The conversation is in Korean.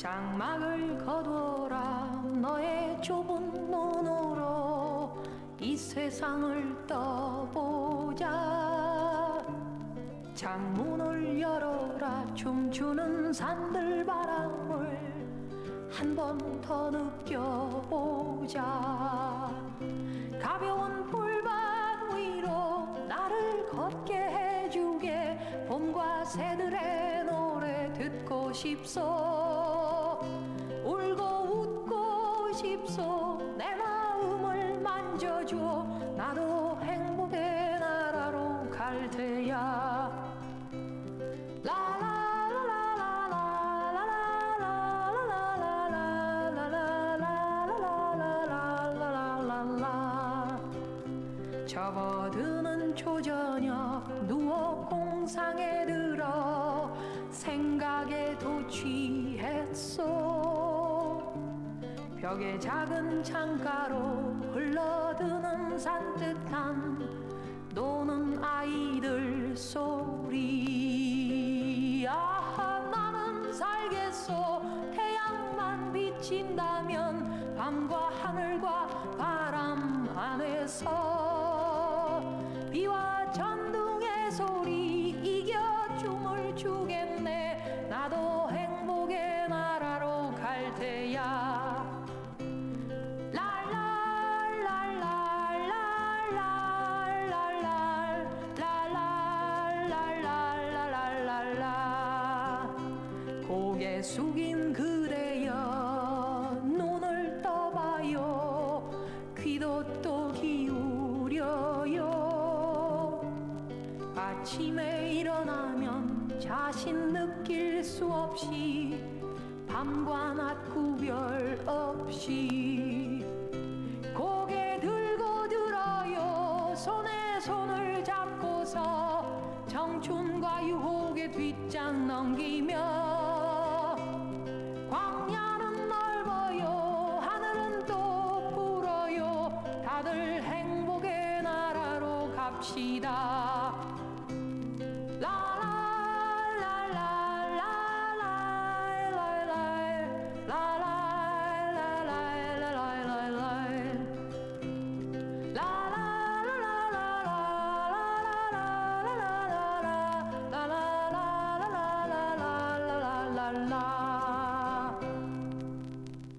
장막을 거두어라. 너의 좁은 눈으로 이 세상을 떠보자. 창문을 열어라. 춤추는 산들 바람을 한 번 더 느껴보자. 가벼운 불밭 위로 나를 걷게 해주게. 봄과 새들의 노래 듣고 싶소. 싶소. 내 마음을 만져줘. 나도 행복의 나라로 갈 테야. 접어드는 초저녁 누워 공상에 들어 생각에 도취 벽의 작은 창가로 흘러드는 산뜻한 노는 아이들 소리. 아하 나는 살겠어 태양만 비친다면 밤과 하늘과 바람 안에서 랄랄랄랄랄라. 고개 숙인 그대여 눈을 떠봐요. 귀도 또 기울여요. 아침에 일어나면 자신 느낄 수 없이 밤과 낮 구별 없이 고개 들고 들어요. 손에 손을 잡고서 청춘과 유혹의 뒷장 넘기며 광야는 넓어요 하늘은 또 불어요. 다들 행복의 나라로 갑시다 my